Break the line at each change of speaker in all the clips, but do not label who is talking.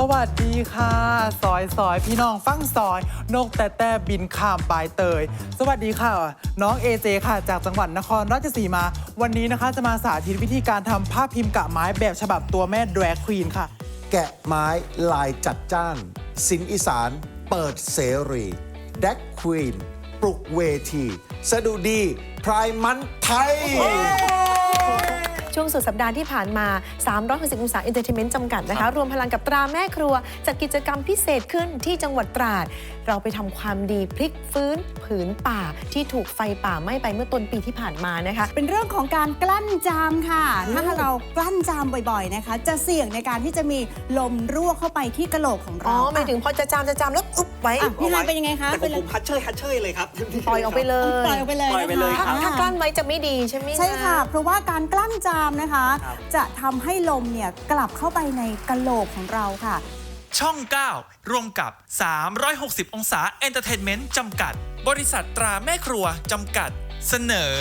สวัสดีค่ะซอยซอยพี่น้องฟังซอย นกแต่แต่บินข้ามปลายเตย สวัสดีค่ะ น้องเอเจค่ะ จากจังหวัดนครราชสีมา วันนี้นะคะจะมาสาธิตวิธีการทำภาพพิมพ์กะไม้แบบฉบับตัวแม่แดรกควีนค่ะ
แกะไม้ลายจัดจ้าน สินอีสาน เปิดเสรีแดกควีนปลุกเวที สะดุดีพรายมันไทย
ช่วงสุดสัปดาห์ที่ผ่านมา 360องศาเอนเตอร์เทนเมนต์จำกัดนะคะ รวมพลังกับตราแม่ครัว จัดกิจกรรมพิเศษขึ้นที่จังหวัดตราด เราไปทำความดีพลิกฟื้นผืนป่าที่ถูกไฟป่าไหม้ไปเมื่อต้นปีที่ผ่านมานะคะ
เป็นเรื่องของการกลั้นจามค่ะ ถ้าเรากลั้นจามบ่อยๆนะคะ จะเสี่ยงในการที่จะมีลมรั่วเข้าไปที่กระโหลกของ
อ๋อ
เรา
หมายถึงพอจะจามจะจามแล้วอุ๊บไว้
อะพี่ฮายเป็นยังไงคะ
แต่ของผมฮัตเชยฮัตเชยเลยครับ
ปล่อยออกไปเลย
ปล่อยออกไปเลย
ปล่อยไปเลย
นะ
ถ้า
คะ
ถ้ากลั้นไว้จะไม่ดีใช่ไหม
ใช่ค่ะ เพราะว่าการกลั้นจามนะคะ
ครับ
จะทำให้ลมเนี่ยกลับเข้าไปในกระโหลกของเราค่ะ
ช่อง 9ร่วมกับ 360 องศาเอนเตอร์เทนเมนต์จำกัด บริษัทตราแม่ครัวจำกัด เสนอ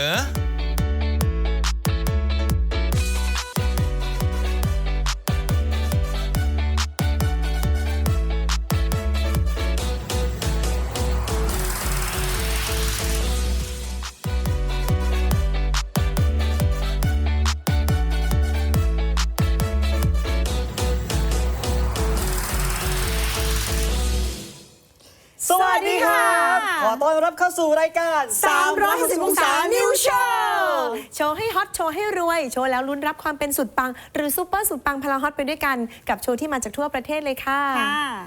ต้อนรับเข้าสู่รายการ
360องศา New Show
โชว์ให้ฮอตโชว์ให้รวย โชว์แล้วลุ้นรับความเป็นสุดปัง หรือซูเปอร์สุดปังพลังฮอตไปด้วยกัน กับโชว์ที่มาจากทั่วประเทศเลยค่ะ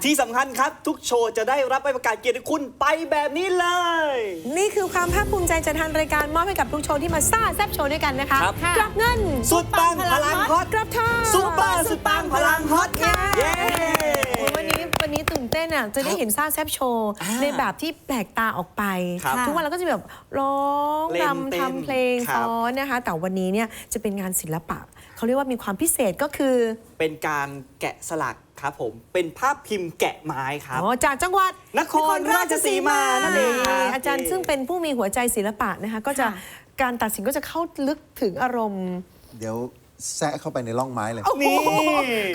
ที่สำคัญครับ ทุกโชว์จะได้รับใบประกาศเกียรติคุณไปแบบนี้เลย
นี่คือความภาคภูมิใจจากทางรายการมอบให้กับทุกโชว์ที่มาซ่าแซบโชว์ด้วยกันนะคะ
ครับ
กลับเงิน
สุดปังพลังฮอต
กลับทอง
ซุปเปอร์สุดปังพลังฮอต
ค่ะ
เย้
โอ้ยวันนี้วันนี้ตื่ นเต้นอะจะได้เห็นซ่าแซบโชว์
อ่า
ในแบบที่แปลกตาออกไป
ครับ
ทุกวันเราก็จะแบบร้อง
เล่น
รำ
เต้น
ทำเพลง
ครับ
ฟ้อนนะคะ แต่วันนี้เนี่ยจะเป็นงานศิลปะ เขาเรียกว่ามีความพิเศษก็คือ
เป็นการแกะสลักครับผมเป็นภาพพิมพ์แกะไม้ครับ
อ๋อจากจังหวัด
นครราชสีมานั่นเองครับ
อาจารย์ซึ่งเป็นผู้มีหัวใจศิลปะนะคะ ก็จะ
ค่ะ
การตัดสินก็จะเข้าลึกถึงอารมณ์
เดี๋ยว แซะเข้าไปในร่องไม้เลย
นี่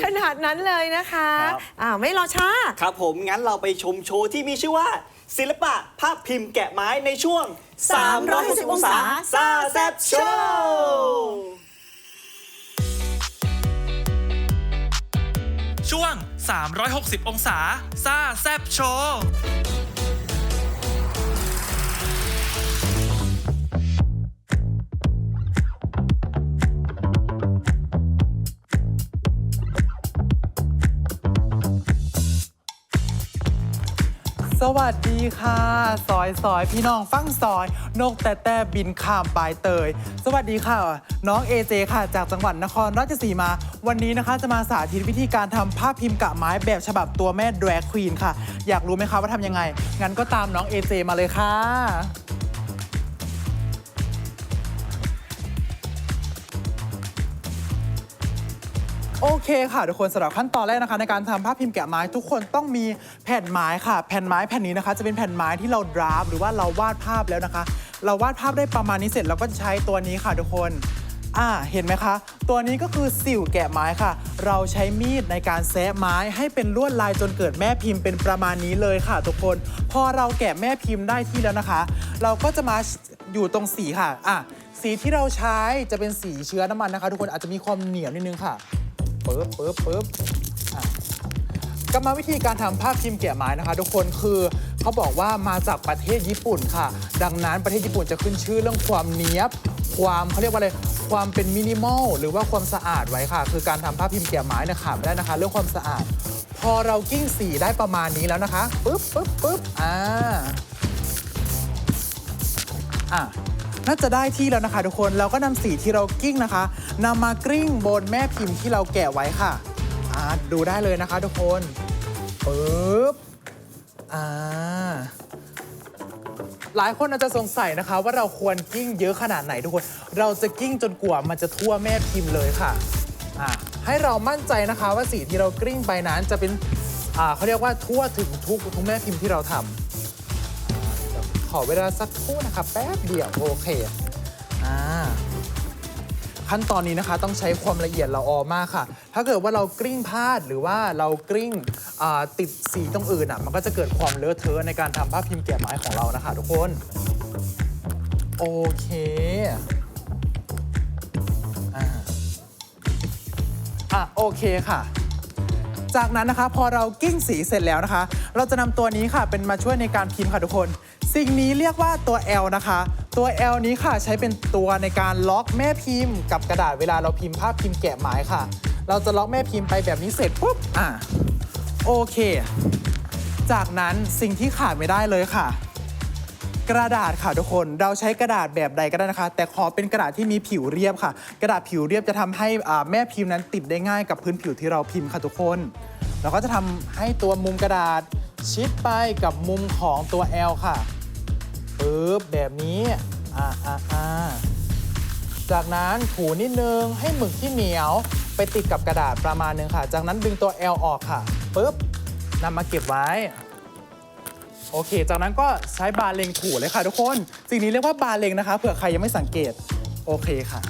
ขนาดนั้นเลยนะคะ
ครับ
อ่าไม่รอช้า
ครับผมงั้นเราไปชมโชว์ที่มีชื่อว่า ศิลปะภาพพิมพ์แกะไม้ในช่วง360องศาซาแซบโชว์
ช่วง 360 องศา ซ่าแซบโชว์
สวัสดีค่ะซอยซอยพี่น้องฟังซอย นกแต่แต่บินข้ามปลายเตย สวัสดีค่ะ น้องเอเจค่ะ จากจังหวัดนครราชสีมา วันนี้นะคะจะมาสาธิตวิธีการทำภาพพิมพ์กะไม้แบบฉบับตัวแม่แดรควีนค่ะ อยากรู้ไหมคะว่าทำยังไง งั้นก็ตามน้องเอเจมาเลยค่ะ โอเคค่ะทุกคนสำหรับขั้นตอนแรกนะคะ ในการทำภาพพิมพ์แกะไม้ ทุกคนต้องมีแผ่นไม้ค่ะ แผ่นไม้แผ่นนี้นะคะ จะเป็นแผ่นไม้ที่เราดราฟหรือว่าเราวาดภาพแล้วนะคะ เราวาดภาพได้ประมาณนี้เสร็จเราก็จะใช้ตัวนี้ค่ะทุกคนอ่าเห็นไหมคะ ตัวนี้ก็คือสิวแกะไม้ค่ะ เราใช้มีดในการแซะไม้ให้เป็นลวดลายจนเกิดแม่พิมพ์เป็นประมาณนี้เลยค่ะ ทุกคนพอเราแกะแม่พิมพ์ได้ที่แล้วนะคะ เราก็จะมาอยู่ตรงสีค่ะอะสีที่เราใช้จะเป็นสีเชื้อน้ำมันนะคะ ทุกคนอาจจะมีความเหนียวนิดนึงค่ะ ปึ๊บปึ๊บปึ๊บอะกรรมวิธีการทำภาพพิมพ์แกะไม้นะคะ ทุกคนคือเขาบอกว่ามาจากประเทศญี่ปุ่นค่ะ ดังนั้นประเทศญี่ปุ่นจะขึ้นชื่อเรื่องความเนี้ยบ ความเขาเรียกว่าอะไรความเป็นมินิมอลหรือว่าความสะอาดไว้ค่ะ คือการทำภาพพิมพ์แกะไม้เนี่ยขาดไม่ได้นะคะ เรื่องความสะอาด พอเรากิ้งสีได้ประมาณนี้แล้วนะคะปึ๊บปึ๊บปึ๊บอ่า อะน่าจะได้ที่แล้วนะคะทุกคน เราก็นำสีที่เรากิ้งนะคะ นำมากริ้งบนแม่พิมพ์ที่เราแกะไว้ค่ะอ่าดูได้เลยนะคะทุกคนปึ๊บอ่าหลายคนอาจจะสงสัยนะคะ ว่าเราควรกิ้งเยอะขนาดไหนทุกคน เราจะกิ้งจนกว่ามันจะทั่วแม่พิมพ์เลยค่ะอ่าให้เรามั่นใจนะคะว่าสีที่เรากริ้งไปนั้นจะเป็นอ่าเขาเรียกว่าทั่วถึงทุกทุกแม่พิมพ์ที่เราทำขอเวลาสักครู่นะคะแป๊บเดียวโอเคอ่า ขั้นตอนนี้นะคะ ต้องใช้ความละเอียดละออมากค่ะ ถ้าเกิดว่าเรากลิ้งพลาดหรือว่าเรากลิ้งอ่าติดสีตรงอื่นอะมันก็จะเกิดความเลอะเทอะในการทำภาพพิมพ์แกะไม้ของเรานะคะ ทุกคนโอเคอ่าอะโอเคค่ะ จากนั้นนะคะพอเรากิ้งสีเสร็จแล้วนะคะ เราจะนำตัวนี้ค่ะเป็นมาช่วยในการพิมพ์ค่ะทุกคน สิ่งนี้เรียกว่าตัว L นะคะ ตัว L นี้ค่ะใช้เป็นตัวในการล็อกแม่พิมพ์ กับกระดาษเวลาเราพิมพ์ภาพพิมพ์แกะหมายค่ะ เราจะล็อกแม่พิมพ์ไปแบบนี้เสร็จปุ๊บอะโอเค จากนั้นสิ่งที่ขาดไม่ได้เลยค่ะ กระดาษค่ะทุกคนเราใช้กระดาษแบบใดก็ได้นะคะ แต่ขอเป็นกระดาษที่มีผิวเรียบค่ะ กระดาษผิวเรียบจะทำให้แม่พิมพ์นั้นติดได้ง่ายกับพื้นผิวที่เราพิมพ์ค่ะทุกคนเราก็จะทำให้ตัวมุมกระดาษชิดไปกับมุมของตัว L ค่ะ ปึ๊บแบบนี้อ่าอ่าอ่าจากนั้นถูนิดนึงให้หมึกที่เหนียวไปติดกับกระดาษประมาณนึงค่ะ จากนั้นดึงตัว L ออกค่ะปึ๊บนำมาเก็บไว้ โอเค จากนั้นก็ใช้บาเลงถูเลยค่ะทุกคน สิ่งนี้เรียกว่าบาเลงนะคะเผื่อใครยังไม่สังเกต โอเคค่ะ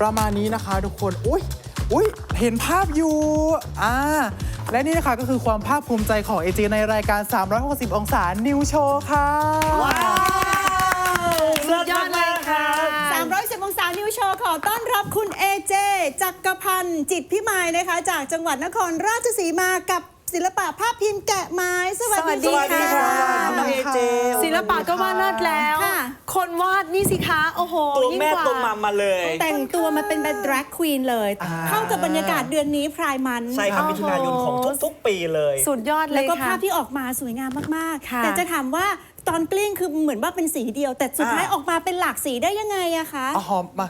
ประมาณนี้นะคะ ทุกคน อุ้ยอุ้ยเห็นภาพอยู่ อ่า และนี่นะคะก็คือความภาคภูมิใจของเอจในรายการ 360 องศา นิวโชว์ค่ะ
ว้าว
สุดยอดเลยค่ะ
310องศานิวโชว์ขอต้อนรับคุณเอเจจักรพันธ์จิตพิมายนะคะ จากจังหวัดนครราชสีมากับ ศิลปะภาพพิมพ์แกะไม้ สวัส
สวัสดี
ดี
สวัสดีค
ค่ะ
รับน้องเอเจ
ศิลปะก็ว่าเลิศแล้ว
ค่ะ
คนวาดนี่สิคะโอ้โห
ตัว
ยิ่ง
แม่
กว่า
ตัวมัมมาเลย
แต่งตัวมาเป็นแบบดร a กควีนเลย
อ่า
เข้ากับบรรยากาศเดือนนี้พรายมัน
ใช่ครับ
โอ้โห
มิถุนายนของทุกๆ ปีเลย
สุดยอดเล
แล้ว
ย
ก็
ค่ะ
ภาพที่ออกมาสวยงามมาก
ค่ะ
ๆแต่จะถามว่าตอนกลิ้งคือเหมือนว่าเป็นสีเดียว แต่สุดท้าย
อ่า
ออกมาเป็นหลากสีได้ยังไงอะคะ
อ๋อมา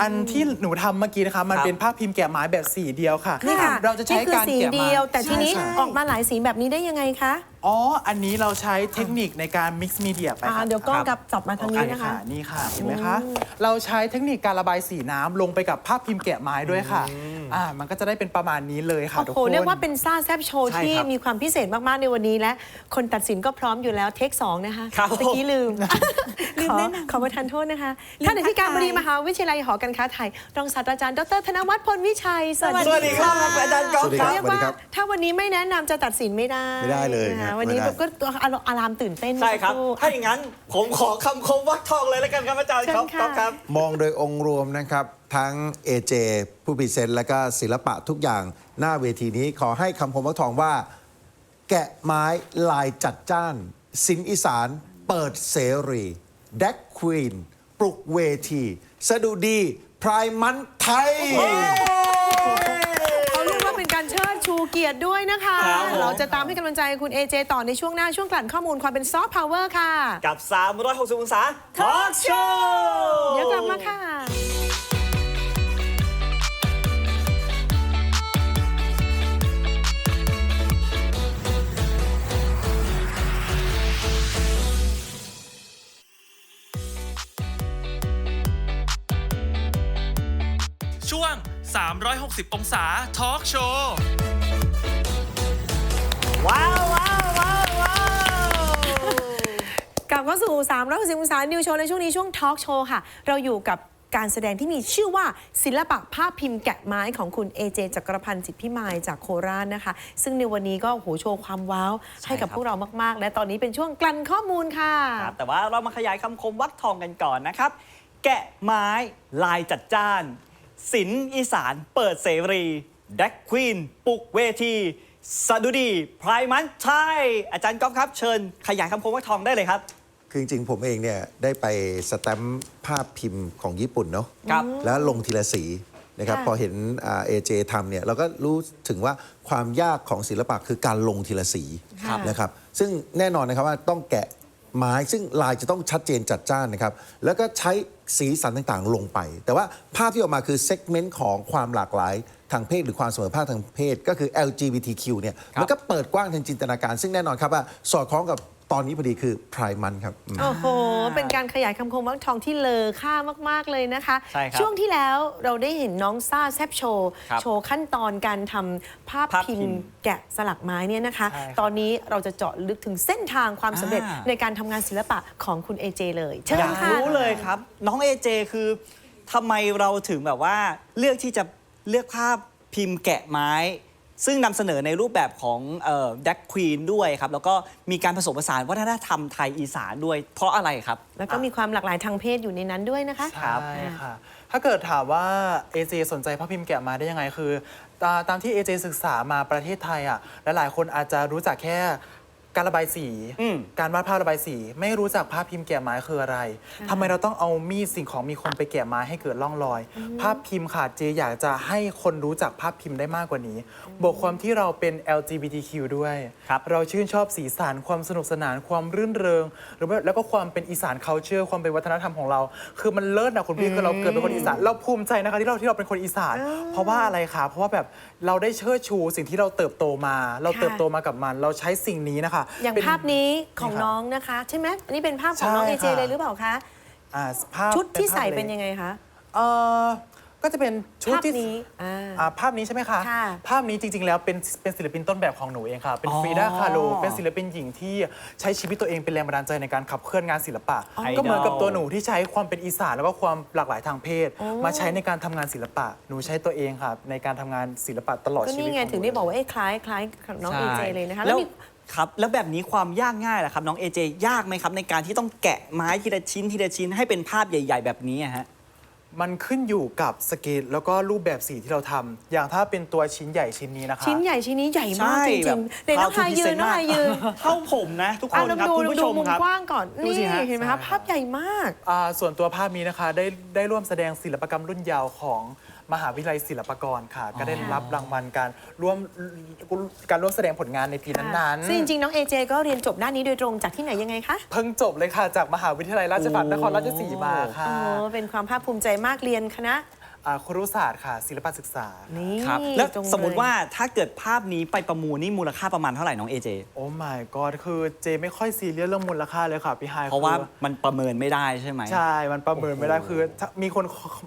อันที่หนูทำเมื่อกี้นะคะ มัน
ครับ
เป็นภาพพิมพ์แกะไม้แบบสีเดียวค่ะ
นี่ค่ะ
เราจะใช้
นี่คือ
การ
สี
แกะไม้
เดียว แต่ทีนี้
ใช่
ออกมาหลายสีแบบนี้ได้ยังไงคะ
อ๋อ อันนี้เราใช้เทคนิคในการ mix media ไป
อ่า
ค่ะ
เดี๋ยวกล้องกับจับมาทางนี้
โอเนะ
คะ
นี่ค่ะ เห็นไหมคะ เราใช้เทคนิคการระบายสีน้ำลงไปกับภาพพิมพ์แกะไม้ด้วยค่ะ อ่า มันก็จะได้เป็นประมาณนี้เลยค่ะ
โอ้
ทุก
โห
คน
เรียกว่าเป็นซ่าแซบโชว์
ใช่
ที่
ครับ
มีความพิเศษมาก ๆ ในวันนี้และ คนตัดสินก็พร้อมอยู่แล้วเทคสองนะคะ
ครับ
ตะกี้ลืม
ลืม
ขอ
แนะนำ
ขอประทานโทษนะคะ
ลืม
ท่านอธิการบดี
ทักทาย
มหาวิทยาลัยหอการค้าไทย รองศาสตราจารย์ดรธนวัฒน์พลวิชัย
สวัสดีครับอาจารย์ก๊อฟ
สวัสดี
ค
ครั
รับ
เรียกว่าถ้าวันนี้ไม่แนะนำจะตัดสินไม่ได้
ไม่ได้เลย
นะ
ครั
คะ
บ
วันนี้
ไม่ได้
ก็อารามตื่นเต้น
ใช่ครับ
เมื่อสัก
ถ้าอย่างนั้นผมขอคำคมวักทองเลยแล้วกันครับอาจารย์
เชิญ
ก๊อฟ
ค่ะ
ก๊อฟครับ
มองโดยองค์รวมนะครับ ทั้ง AJ ผู้พรีเซนต์และก็ศิลปะทุกอย่างหน้าเวทีนี้ขอให้คำคมวักทองว่า แกะไม้ลายจัดจ้าน สินอีสานเปิดเสรีแดกควีนปลุกเวที สะดุดี พรายมันไทย
เขาเรียกว่าเป็นการ เชิดชูเกียรติด้วยนะคะ
ครับผม
เราจะตามให้กำลังใจคุณเอเจต่อในช่วงหน้าช่วงกลั่นข้อมูลความเป็นซอฟต์พาวเวอร์ค่ะ
กับ 360 องศาทอล์กโชว์
เดี๋ยวกลับมาค่ะ
ช่วง 360 องศาทอล์กโชว์
ว้าวว้าวว้าวว้าว
กลับเข้าสู่360องศานิวโชว์ในช่วงนี้ช่วงทอล์กโชว์ค่ะ เราอยู่กับการแสดงที่มีชื่อว่าศิลปะภาพพิมพ์แกะไม้ของคุณเอเจจักรพันธ์จิตพิมายจากโคราชนะคะ ซึ่งในวันนี้ก็โหโชว์ความว้าว ให้กับ
บ
พวกเรามากๆ และตอนนี้เป็นช่วงกลั่นข้อมูลค่ะ
ครับแต่ว่าเรามาขยายคำคมวักทองกันก่อนนะครับ แกะไม้ลายจัดจ้านศิลป์อีสานเปิดเสรีแดกควีนปลุกเวที สะดุดีไพรมันใช่อาจารย์ก๊อฟครับ เชิญขยายคำคมวักทองได้เลยครับ
คือจริงๆผมเองเนี่ยได้ไปสแตมป์ภาพพิมพ์ของญี่ปุ่นเนาะ
ครับ
แล้วลงทีละสีนะครับ
ค่ะ
พอเห็นเอเจทำเนี่ยเราก็รู้ถึงว่าความยากของศิลปะคือการลงทีละสี
ครับ
นะครับซึ่งแน่นอนนะครับว่าต้องแกะไม้ซึ่งลายจะต้องชัดเจนจัดจ้านนะครับแล้วก็ใช้สีสันต่างๆลงไป แต่ว่าภาพที่ออกมาคือเซกเมนต์ของความหลากหลายทางเพศหรือความเสมอภาคทางเพศ ก็คือ LGBTQ เนี่ยมันก็เปิดกว้างทางจินตนาการ ซึ่งแน่นอนครับว่าสอดคล้องกับตอนนี้พอดีคือพรายมันครับอืม
โอ้โห เป็นการขยายคำคมวักทองที่เลอค่ามาก ๆ เลยนะคะ
ใช่ครับ
ช่วงที่แล้วเราได้เห็นน้องซ่าแซบโชว์
ครับ
โชว์ขั้นตอนการทำภาพ
ภาพพิ
พิ
ม
ม
พ์
พ์แกะสลักไม้เนี่ยนะคะ
ใช่ครับ
ตอนนี้เราจะเจาะลึกถึงเส้นทางความสำเร็จ
อ่า
ในการทำงานศิลปะของคุณเอเจเลย เชิ
อ
ญ
ยาก
ค่ะ
รู้เลยครับ น้องเอเจคือทำไมเราถึงแบบว่าเลือกที่จะ เลือกภาพพิมพ์แกะไม้ ซึ่งนำเสนอในรูปแบบของแดกควีนด้วยครับ แล้วก็มีการผสมผสานวัฒนธรรมไทยอีสานด้วย เพราะอะไรครับ
แล้วก็มีความหลากหลายทางเพศอยู่ในนั้นด้วยนะคะ
ครับ
ใช่ค่ะ ถ้าเกิดถามว่า AJ สนใจภาพพิมพ์แกะมาได้ยังไงคือตาตามที่ AJ ศึกษามาประเทศไทยอะหลายๆคนอาจจะรู้จักแค่ การระบายสี
อืม
การวาดภาพระบายสี ไม่รู้จักภาพพิมพ์แกะไม้คืออะไรทำไมเราต้องเอามีดสิ่งของมีคมไปแกะไม้ให้เกิดร่องรอย ภาพพิมพ์ค่ะเจอยากจะให้คนรู้จักภาพพิมพ์ได้มากกว่านี้ บวกความที่เราเป็น LGBTQ ด้วย
ครับ
เราชื่นชอบสีสันความสนุกสนานความรื่นเริง หรือว่าแล้วก็ความเป็นอีสาน culture ความเป็นวัฒนธรรมของเรา คือมันเลิศนะคุณพี่คือเราเกิดเป็นคนอีสานเราภูมิใจนะคะที่เราที่เราเป็นคนอีสาน เพราะว่าอะไรคะเพราะว่าแบบเราได้เชิดชูสิ่งที่เราเติบโตมา เรา
ค่ะ
เติบโตมากับมัน เราใช้สิ่งนี้นะคะ
อย่าง
เป็น
ภาพนี้ของ
นี่ครับ
น้องนะคะ ใช่ไหมอันนี้เป็นภาพของน้อง
ใช่
เอเจ
ค่ะ
เลยหรือเปล่าคะ
อ่าภาพ
ชุดที่ใส่
ภาพ
เป็นยังไงคะ
เออก็จะเป็นชุด
ภาพ
ที่
นี้อ่า
อ่าภาพนี้ใช่ไหมคะ
ค่ะ
ภาพนี้จริง ๆ แล้วเป็นเป็นศิลปินต้นแบบของหนูเองค่ะ เป็น
อ๋อ
ฟรีดาคาโลเป็นศิลปินหญิงที่ใช้ชีวิตตัวเองเป็นแรงบันดาลใจในการขับเคลื่อนงานศิลปะ
อ๋อ
ก็เหมือนกับตัวหนูที่ใช้ความเป็นอีสานแล้วก็ความหลากหลายทางเพศ มาใช้ในการทำงานศิลปะ หนูใช้ตัวเองค่ะในการทำงานศิลปะตลอด
ก็
ชีวิต
นี่ไง
ขห
ถึงได้บอกว่าเอ้คล้ายคล้ายกับน้องเอ
ใช่
เจเลยนะคะ
แล้
แล้ว
ว
มี
ครับ แล้วแบบนี้ความยากง่ายล่ะครับ น้องเอเจยากไหมครับ ในการที่ต้องแกะไม้ทีละชิ้นทีละชิ้นให้เป็นภาพใหญ่ ๆ แบบนี้อะฮะ
มันขึ้นอยู่กับสเกลแล้วก็รูปแบบสีที่เราทำอย่างถ้าเป็นตัวชิ้นใหญ่ชิ้นนี้นะคะ
ชิ้นใหญ่ชิ้นนี้ใหญ่มาก
ใช่
จ
แบ
ริ
บ
งๆเดี๋ยวน้อง
how to
ฮายยืน
present
น้องฮายยืน
เท่าผมนะ ทุกค
อะ
น
ลอง
ครับ
ดู
คุณ
ลอง
ผู้
ดู
ชม
มุม
ครับ
กว้างก่อน
ดู
นี่
สิฮะ
เห็นไหมคะภาพใหญ่มาก
อ่าส่วนตัวภาพนี้นะคะได้ได้ร่วมแสดงศิลปกรรมรุ่นยาวของ มหาวิทยาลัยศิลปากรค่ะ ก็ได้รับรางวัลการร่วมการร่วมแสดงผลงานในปีนั้นๆ
ซึ่งจริง ๆ น้องเอเจก็เรียนจบด้านนี้โดยตรงจากที่ไหนยังไงคะ
เพิ่งจบเลยค่ะ จากมหาวิทยาลัยราชภัฏนครราชสีมาค่ะ
โอ้เป็นความภาคภูมิใจมากเรียนคณะ
อ่าครุศาสตร์ค่ะ ศิลปศึกษา
นี่
ครับ แล้ว
ตรงเลย
สมมติว่าถ้าเกิดภาพนี้ไปประมูลนี่มูลค่าประมาณเท่าไหร่น้องเอเจ
โอ้ my god คือเจไม่ค่อยซีเรียสเรื่องมูลค่าเลยค่ะพี่ไฮาย
เพราะว่า
คือ
มันประเมินไม่ได้ใช่ไหม
ใช่ มันประเมินไม่ได้คือถ้ามีคน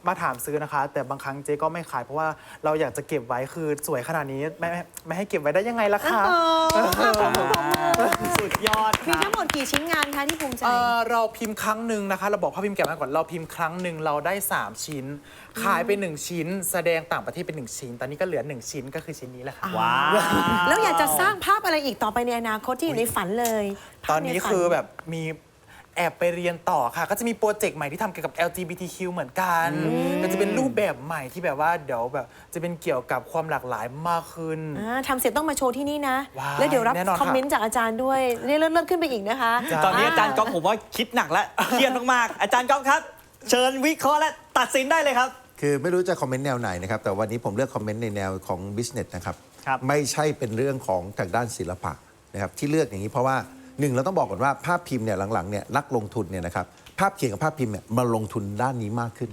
มาถามซื้อนะคะ แต่บางครั้งเจ๊ก็ไม่ขายเพราะว่าเราอยากจะเก็บไว้คือสวยขนาดนี้ไม่ไม่ไม่ให้เก็บไว้ได้ยังไงล่ะคะ
สุดยอดค
มี
รับ
ทั้งหมดกี่ชิ้นงานคะที่ภูมิใจ
เอ่อเราพิมพ์ครั้งหนึ่งนะคะ เราบอกภาพพิมพ์แกะมาก่อนเราพิมพ์ครั้งหนึ่งเราได้ 3 ชิ้น ขายไป1ชิ้น แสดงต่างประเทศเป็น1ชิ้น ตอนนี้ก็เหลือ1ชิ้นก็คือชิ้นนี้แหละค่ะ
ว้าว
แล้วอยากจะสร้างภาพอะไรอีกต่อไปในอนาคตที่อยู่ในฝันเลย
ตอนนี้
ภาพใฝั
คือแบบมีแอบไปเรียนต่อค่ะ ก็จะมีโปรเจกต์ใหม่ที่ทำเกี่ยวกับ LGBTQ เหมือนกันแต่จะเป็นรูปแบบใหม่ที่แบบว่าเดี๋ยวแบบจะเป็นเกี่ยวกับความหลากหลายมากขึ้น
อ่าทำเสร็จต้องมาโชว์ที่นี่นะ
ว้าย
แล้วเดี๋ยวรับ
แน่นอนค่ะ
คอมเมนต์จากอาจารย์ด้วยเรื่อยๆเลื่อนขึ้นไปอีกนะคะ
จ้ะ
ตอนนี้อาจารย์ก๊อฟผมว่าคิดหนักแล้วเครียดมากๆ อาจารย์ก๊อฟครับ เชิญวิเคราะห์และตัดสินได้เลยครับ
คือไม่รู้จะคอมเมนต์แนวไหนนะครับ แต่วันนี้ผมเลือกคอมเมนต์ในแนวของ business นะครับ
ครับ
ไม่ใช่เป็นเรื่องของทางด้านศิลปะนะครับที่เลือกอย่างนี้เพราะว่าหนึ่งเราต้องบอกก่อนว่าภาพพิมพ์เนี่ยหลังๆเนี่ยนักลงทุนเนี่ยนะครับภาพเขียนกับภาพพิมพ์เนี่ยมาลงทุนด้านนี้มากขึ้น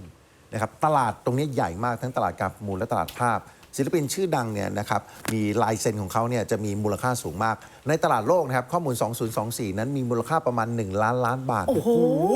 นะครับตลาดตรงนี้ใหญ่มากทั้งตลาดการประมูลและตลาดภาพ ศิลปินชื่อดังเนี่ยนะครับมีลายเซ็นของเขาเนี่ยจะมีมูลค่าสูงมาก ในตลาดโลกนะครับข้อมูล 2024 นั้นมีมูลค่าประมาณ 1 ล้านล้านบาท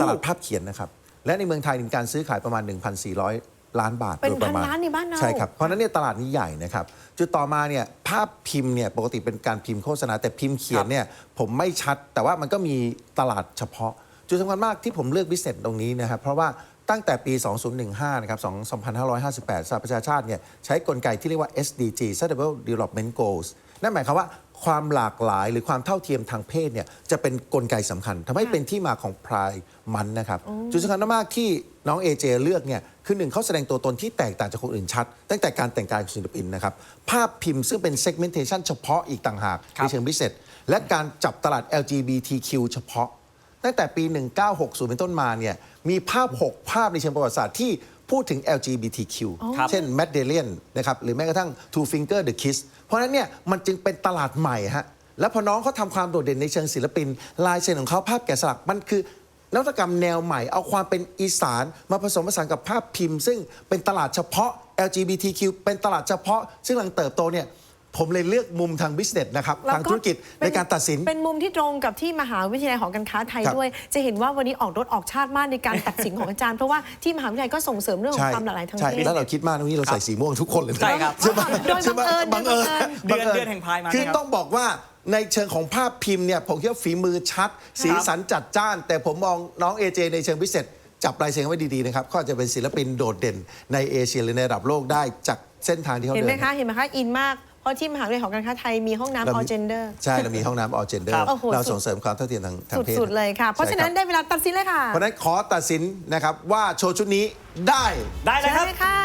ตลาดภาพเขียนนะครับและในเมืองไทยมีการซื้อขายประมาณ 1,400 ล้านบาท
เป็น
โดยประมาณ
พันล้านในบ้านเรา
ใช่ครับเพราะฉะนั้นเนี่ยตลาดนี้ใหญ่นะครับ จุดต่อมาเนี่ยภาพพิมพ์เนี่ยปกติเป็นการพิมพ์โฆษณา แต่พิมพ์เขียนเนี่ยผมไม่ชัด แต่ว่ามันก็มีตลาดเฉพาะ จุดสำคัญมากที่ผมเลือกบิสเนสตรงนี้นะครับเพราะว่าตั้งแต่ปี 2015 นะครับ 2558 สหประชาชาติเนี่ยใช้กลไกที่เรียกว่า SDG Sustainable Development Goals นั่นหมายความว่า ความหลากหลายหรือความเท่าเทียมทางเพศเนี่ยจะเป็นกลไกสำคัญทำให้เป็นที่มาของพรายมันนะครับจุดสำคัญมากๆที่น้องเอเจเลือกเนี่ยคือหนึ่งเขาแสดงตัวตนที่แตกต่างจากคนอื่นชัด ตั้งแต่การแต่งกายของศิลปินนะครับ ภาพพิมพ์ซึ่งเป็น segmentation เฉพาะอีกต่างหาก
ครับ
ในเชิงพิเศษ และการจับตลาด LGBTQ เฉพาะ ตั้งแต่ปี 1960 เป็นต้นมาเนี่ยมีภาพ 6 ภาพในเชิงประวัติศาสตร์ที่พูดถึง LGBTQ
ครับ
เช่น Matt d a l i a n นะครับหรือแม้กระทั่ง Two Finger the Kiss เพราะฉะนั้นเนี่ยมันจึงเป็นตลาดใหม่ฮะแล้วพอน้องเขาทำความโดดเด่นในเชิงศิลปิน ลายเซ็นของเขาภาพแกะสลักมันคือนวัตกรรมแนวใหม่ เอาความเป็นอีสานมาผสมผสานกับภาพพิมพ์ ซึ่งเป็นตลาดเฉพาะ LGBTQ เป็นตลาดเฉพาะ ซึ่งกำลังเติบโตเนี่ย ผมเลยเลือกมุมทางบิสเนสนะครับ
แล้ว
ทางธุรกิจ
เป็
ในการตัดสิน
เป็นมุมที่ตรงกับที่มหาวิทยาลัยหอการค้าไทย
ครับ
ด้วย จะเห็นว่าวันนี้ออกรถออกชาติมากในการตัดสินของอาจารย์ เพราะว่าที่มหาวิทยาลัยก็ส่งเสริมเรื่องของความหลากหลายทาง
ใช่
เพศ
แล้วเราคิดมากนะวันนี้เราใส่สีม่วงทุกคนเลยนะ
ใช่ครับ
ใช่ไหม
โดย
ใช่ไหม
บังเอิญ
บังเอิญ
เดือนเดือนแห่งพายมา
คือ
นะครับ
ต้องบอกว่าในเชิงของภาพพิมพ์เนี่ยผมคิดว่าฝีมือชัด สีสันจัดจ้าน แต่ผมมองน้องเอเจในเชิงพิเศษจับลายเซ็นไว้ดีๆนะครับก็จะเป็นศิลปินโดดเด่นในเอเชียหรือในระดับโลกได้จากเส้นทางที่เขา
เห็น
เดิ
ไหม
น
คะ เห็นไหมคะ อินมากเพ ราะที่มหาวิทยาลัยหอการค้าไทยมีห้องน้ำ
เรา
all
มี
gender
ใช่ เรามีห้องน้ำ all gender
ครับโอ้โห
เรา
สุด
ส่งเสริมความเท่าเทียมทางทางเพศ
สุด ๆ เลยค่ะ เพราะฉะนั้น
ใช่คบ
ได้เวลาตัดสินเลยค่ะ
เพราะฉะนั้นขอตัดสินนะครับว่าโชว์ชุดนี้ได้
ได้เลย
เชิญ
ครับ
เลยค่ะ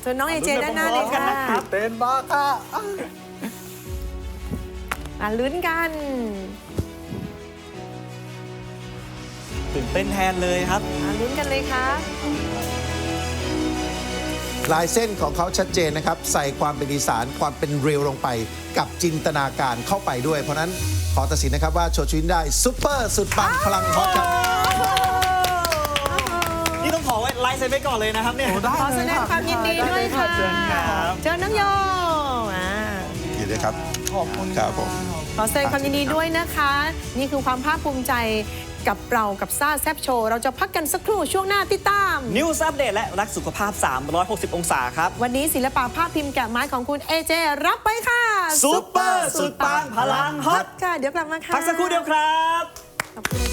เจอน้องเอเจด้านหน้าเลยค่ะ
เต้นมากค่ะ
อะลุ้นกัน
ตื่นเต้นแทนเลยครับ
อะลุ้นกันเลยค่ะ
ลายเส้นของเขาชัดเจนนะครับ ใส่ความเป็นอีสานความเป็นเรียวลงไป กับจินตนาการเข้าไปด้วย เพราะฉะนั้นขอตัดสินนะครับว่าโชว์ชุดนี้ได้ซุปเปอร์สุดปังพลังฮอตครับ
นี่ต้องขอไว้ไลฟ์เซ็นไว้ก่อนเลยนะครับเนี่ย
ได้
ขอแสดงความยินดีด้วยค่ะ
เชิญครับ
เจอน้องโยอ่า
ยินดีครับ
ขอบคุณ
ครับผม
ขอแสดงความยินดีด้วยนะคะ นี่คือความภาคภูมิใจ กับเรากับซ่าแซบโชว์ เราจะพักกันสักครู่ช่วงหน้าติดตาม
นิวส์อัปเดตและรักสุขภาพ 360 องศาครับ
วันนี้ศิลปะภาพพิมพ์แกะไม้ของคุณเอเจรับไปค่ะ
ซุปเปอร์สุดปังพลังฮอต
ค่ะ เดี๋ยวกลับมาค่ะ
พักสักครู่เดียวครับ
ขอบคุณ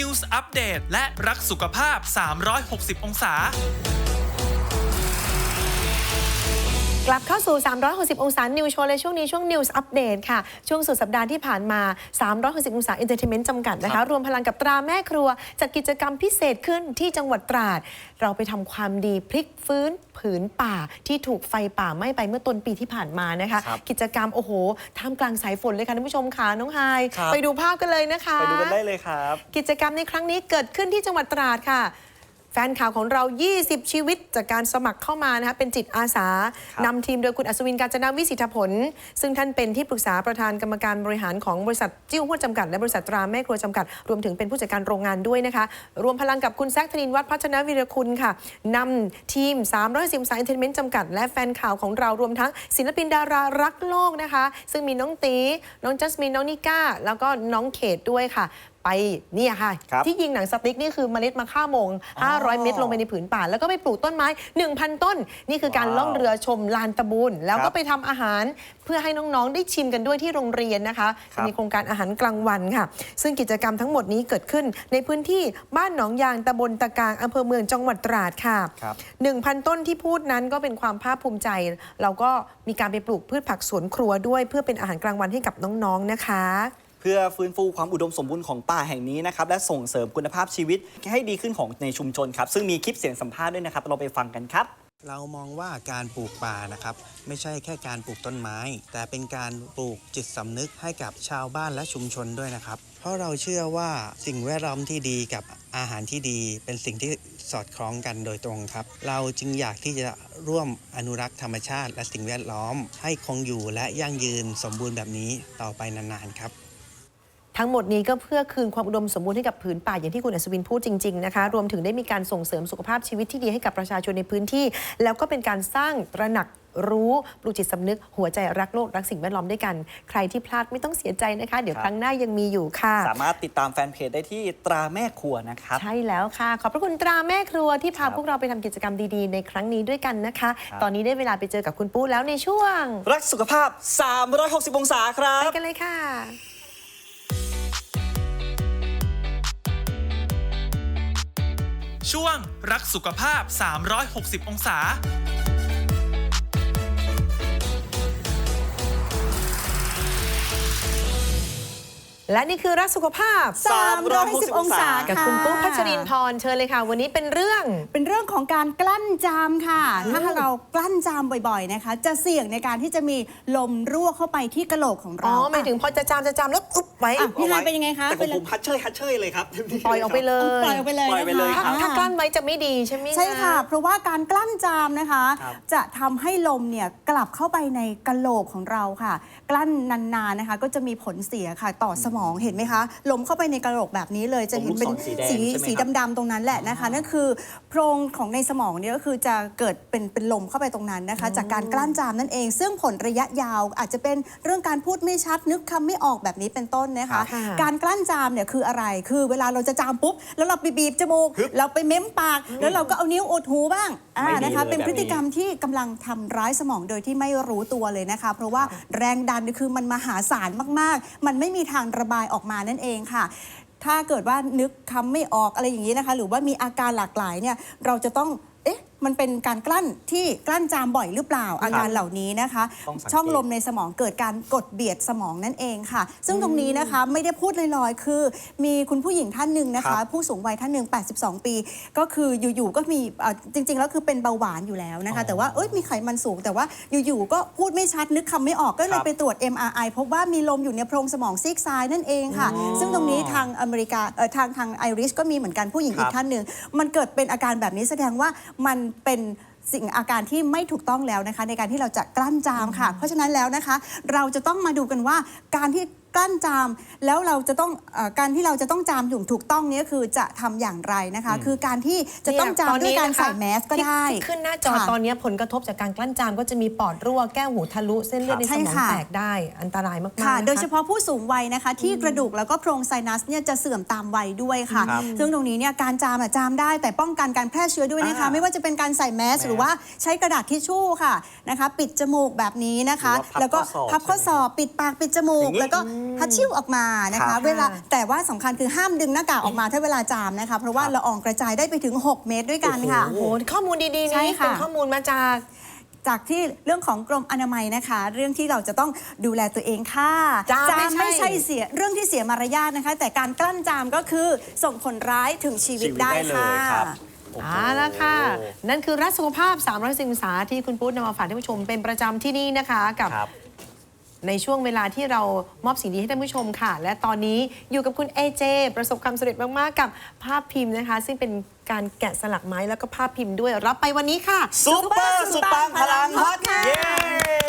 News Update และรักสุขภาพ 360 องศา
กลับเข้าสู่ 360 องศา นิวโชว์เลยช่วงนี้ช่วง News Update ค่ะ ช่วงสุดสัปดาห์ที่ผ่านมา 360 องศา Entertainment จำกัดนะคะ รวมพลังกับตราแม่ครัว จัดกิจกรรมพิเศษขึ้นที่จังหวัดตราด เราไปทำความดีพลิกฟื้นผืนป่าที่ถูกไฟป่าไหม้ไปเมื่อต้นปีที่ผ่านมานะคะ
ครับ
กิจกรรมโอ้โหท่ามกลางสายฝนเลยค่ะท่านผู้ชมค่ะน้องไฮาย
ครับ
ไปดูภาพกันเลยนะคะ
ไปดูกันได้เลยครับ
กิจกรรมในครั้งนี้เกิดขึ้นที่จังหวัดตราดค่ะ แฟนข่าวของเรา 20 ชีวิตจากการสมัครเข้ามานะคะเป็นจิตอาสา
ครับ
นำทีมโดยคุณอัศวินการจนาวิสิทธผล ซึ่งท่านเป็นที่ปรึกษาประธานกรรมการบริหารของบริษัทจิ้วหัวจำกัด และบริษัทตราแม่ครัวจำกัด รวมถึงเป็นผู้จัดการโรงงานด้วยนะคะ รวมพลังกับคุณแซคธนินวัฒน์พัฒนวิรคุณค่ะนำทีม3 1 0สายเอนเตอร์เทนเมนต์จำกัด และแฟนข่าวของเรารวมทั้งศิลปินดารารักโลกนะคะ ซึ่งมีน้องตีน้องจัสมินน้องนิก้าแล้วก็น้องเขตด้วยค่ะไปเนี่ยค่ะ
ครับ
ที่ยิงหนังสติ๊กนี่คือเมล็ดมะข่าโมง500 เม็ดลงไปในผืนป่า แล้วก็ไปปลูกต้นไม้ 1,000 ต้น นี่คือการ
ว้าว
ล่องเรือชมลานตะบูนแล้ว
ครั
ก็
บ
ไปทำอาหารเพื่อให้น้องๆ ได้ชิมกันด้วยที่โรงเรียนนะคะ
ครั
จะ
บ
มีโครงการอาหารกลางวันค่ะ ซึ่งกิจกรรมทั้งหมดนี้เกิดขึ้น ในพื้นที่บ้านหนองยางตำบลตะกางอำเภอเมืองจังหวัดตราดค่ะ
ครับ
1,000 ต้นที่พูดนั้นก็เป็นความภาคภูมิใจ เราก็มีการไปปลูกพืชผักสวนครัวด้วย เพื่อเป็นอาหารกลางวันให้กับน้องๆนะคะ
เพื่อฟื้นฟูความอุดมสมบูรณ์ของป่าแห่งนี้นะครับและส่งเสริมคุณภาพชีวิตให้ดีขึ้นของในชุมชนครับซึ่งมีคลิปเสียงสัมภาษณ์ด้วยนะครับเราไปฟังกันครับ
เรามองว่าการปลูกป่านะครับ ไม่ใช่แค่การปลูกต้นไม้ แต่เป็นการปลูกจิตสำนึกให้กับชาวบ้านและชุมชนด้วยนะครับ เพราะเราเชื่อว่าสิ่งแวดล้อมที่ดีกับอาหารที่ดีเป็นสิ่งที่สอดคล้องกันโดยตรงครับ เราจึงอยากที่จะร่วมอนุรักษ์ธรรมชาติและสิ่งแวดล้อม ให้คงอยู่และยั่งยืนสมบูรณ์แบบนี้ต่อไปนานๆครับ
ทั้งหมดนี้ก็เพื่อคืนความอุดมสมบูรณ์ให้กับผืนป่าอย่างที่คุณอัศวินพูดจริงๆนะคะรวมถึงได้มีการส่งเสริมสุขภาพชีวิตที่ดีให้กับประชาชนในพื้นที่ แล้วก็เป็นการสร้างตระหนักรู้ปลูกจิตสำนึกหัวใจรักโลก รักสิ่งแวดล้อมด้วยกัน ใครที่พลาดไม่ต้องเสียใจนะคะ เดี๋ยว
ครับ
ครั้งหน้ายังมีอยู่ค่ะ
สามารถติดตามแฟนเพจได้ที่ตราแม่ครัวนะครับ
ใช่แล้วค่ะ ขอบพระคุณตราแม่ครัวที่พา
ครับ
พวกเราไปทำกิจกรรมดีๆ ในครั้งนี้ด้วยกันนะคะ
ครับ
ตอนนี้ได้เวลาไปเจอกับคุณปู้แล้วในช่วง
รักสุขภาพ 360 องศาครั
ไป
บ
กันเลยค่ะ
ช่วงรักสุขภาพ 360 องศา
แและนี่คือรักสุขภาพ
360องศา
กับ
ค่ะ
คุณปุ๊กพัชรินทร์เชิญเลยค่ะ วันนี้เป็นเรื่อง
เป็นเรื่องของการกลั้นจามค่ะ ถ้าเรากลั้นจามบ่อยๆนะคะ จะเสี่ยงในการที่จะมีลมรั่วเข้าไปที่กระโหลกของ
อ๋
เรา
อหมายถึงพอจะจามจะจามแล้วอุ๊บไว้
อะพี่ฮายเป็นยังไงคะ
แต่ข
เป็
อนง
เลย
ผมฮัทเชยฮัทเชยเลยครับ
ปล่อยออกไปเลย
ปล่อยออกไปเลย
ปล่อยไปเลย
นะ
ถ้า
คะ
ถ้ากลั้นไว้จะไม่ดีใช่ไหม
ใช่ค่ะ
น
เพราะว่าการกลั้นจามนะคะ
ครับ
จะทำให้ลมเนี่ยกลับเข้าไปในกะโหลกของเราค่ะ กลั้นนานๆนะคะ ก็จะมีผลเสียค่ะ ต่อสมองเห็นไหมคะลมเข้าไปในกะโหลกแบบนี้เลยจะเห็นเป็น
ตรงลูกศรสีแดง
สี
ใช่ไหม
สี
ครับ
ดำๆตรงนั้นแหละนะคะนั่นคือโพรงของในสมองเนี่ยก็คือจะเกิดเป็นเป็นลมเข้าไปตรงนั้นนะคะ จากการกลั้นจามนั่นเอง ซึ่งผลระยะยาวอาจจะเป็นเรื่องการพูดไม่ชัดนึกคำไม่ออกแบบนี้เป็นต้นนะคะ
ค่ะ
การกลั้นจามเนี่ยคืออะไรคือเวลาเราจะจามปุ๊บแล้วเราไปบีบจมูกเราไปเม้มปาก แล้วเราก็เอานิ้วอุดหูบ้างอ่า
ไม่ดี
นะคะ
เลย
เป็น
แบบ
พฤติกรรม
นี้
ที่กำลังทำร้ายสมองโดยที่ไม่รู้ตัวเลยนะคะ เพราะว่าแรงดันเนี่ยคือมันมหาศาลมากๆ มันไม่มีทางระบายออกมานั่นเองค่ะ ถ้าเกิดว่านึกคำไม่ออกอะไรอย่างนี้นะคะ หรือว่ามีอาการหลากหลายเนี่ยเราจะต้อง มันเป็นการกลั้นที่กลั้นจามบ่อยหรือเปล่าอาการเหล่านี้นะคะ
ต้องสังเกต
ช่องลมในสมองเกิดการกดเบียดสมองนั่นเองค่ะ ซึ่งตรงนี้นะคะไม่ได้พูดลอยๆ คือ มีคุณผู้หญิงท่านหนึ่งนะคะผู้สูงวัยท่านหนึ่ง 82 ปี ก็คืออยู่ๆก็มีเอ่อจริง ๆ แล้วคือเป็นเบาหวานอยู่แล้วนะคะแต่ว่าเอ้ยมีไขมันสูง แต่ว่าอยู่ๆก็พูดไม่ชัดนึกคำไม่ออกก็เล
ครั
ย
บ
ไปตรวจ MRI พบว่ามีลมอยู่ในโพรงสมองซีกซ้ายนั่นเองค่ะ ซึ่งตรงนี้ทางอเมริกาเอ่อทางทางไอริชก็มีเหมือนกันผู้หญิง
ครับ
อีกท่านหนึ่งมันเกิดเป็นอาการแบบนี้แสดงว่ามันเป็นสิ่งอาการที่ไม่ถูกต้องแล้วนะคะ ในการที่เราจะกลั้นจามค่ะ เพราะฉะนั้นแล้วนะคะ เราจะต้องมาดูกันว่าการที่ กลั้นจาม แล้วเราจะต้องเออการที่เราจะต้องจามอย่างถูกต้องเนี้คือจะทำอย่างไรนะคะ คือการที่จะต้องจามด้วยการใส่แมสก็ได้
ที่ขึ้นหน้าจอ
ค่ะ
ตอนนี้ผลกระทบจากการกลั้นจามก็จะมีปอดรั่วแก้วหูทะลุเส้นเลือดใน
ใช่
สมอง
ค่ะ
แตกได้อันตรายมากๆ
ค่ะ
น
โดยเฉพาะผู้สูงวัยนะคะ ที่กระดูกแล้วก็โพรงไซนัสเนี่ยจะเสื่อมตามวัยด้วยค่ะ
ครับ
ซึ่งตรงนี้เนี่ยการจามอะจามได้แต่ป้องกันการแพร่เชื้อด้วยนะคะ
อ่า
ไม่ว่าจะเป็นการใส่แมสหรือว่าใช้กระดาษทิชชู่ค่ะนะคะ ปิดจมูกแบบนี้นะคะ
หรือว่าพับ
แล้วก็
ข้อศอก
พับข้อศอกปิดปากปิดจมู
อกย่างนี้
แล้วก็ฮัดชิ่วออกมานะ
ครั
คะ
บ
เวลาแต่ว่าสำคัญคือห้ามดึงหน้ากากออกมาถ้าเวลาจามนะคะ เพราะว่าละอองกระจายได้ไปถึง 6 เมตรด้วยกันค่ะ
โอ้โหข้อมูลดีๆ
ใช่
นี้
ค่ะ
เป็นข้อมูลมาจาก
จากที่เรื่องของกรมอนามัยนะคะ เรื่องที่เราจะต้องดูแลตัวเองค่ะ
จามไม่
ไม่
ใช่
ใช่เสียเรื่องที่เสียมารยาทนะคะ แต่การกลั้นจามก็คือส่งผลร้ายถึงชีวิต
ชีวิต
ได้
ได้เล
ค่ะ
ยครับโอ้โห
เอาละค่ะ นั่นคือรักสุขภาพ300องศาที่คุณปุ๊ดนำมาฝากท่านผู้ชมเป็นประจำที่นี่นะคะ กับ
ครับ
ในช่วงเวลาที่เรามอบสิ่งดีให้ท่านผู้ชมค่ะ และตอนนี้อยู่กับคุณเอเจประสบความสำเร็จมากๆ กับภาพพิมพ์นะคะ ซึ่งเป็นการแกะสลักไม้แล้วก็ภาพพิมพ์ด้วยรับไปวันนี้ค่ะ
ซุปเปอร์สุดปังพลังฮอต
ค่ะ
เย้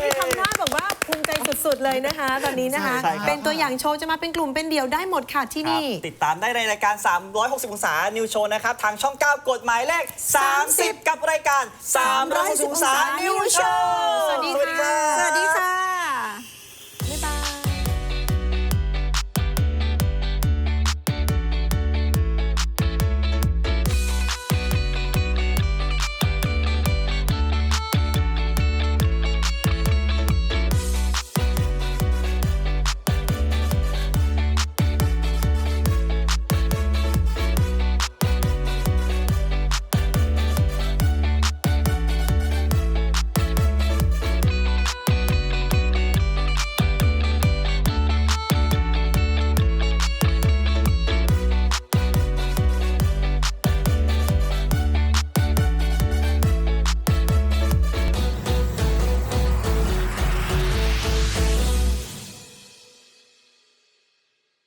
ที่ทำหน้าแบบว่าภูมิใจสุดๆเลยนะคะ ตอนนี้นะคะ
ใช่ครับ
เป็นตัวอย่างโชว์จะมาเป็นกลุ่มเป็นเดี่ยวได้หมดค่ะที่นี่
ครับติดตามได้ในรายการ 360 องศา นิวโชว์นะครับ ทางช่อง 9กฎหมายเลข 30 กับรายการ 360 องศา นิวโชว์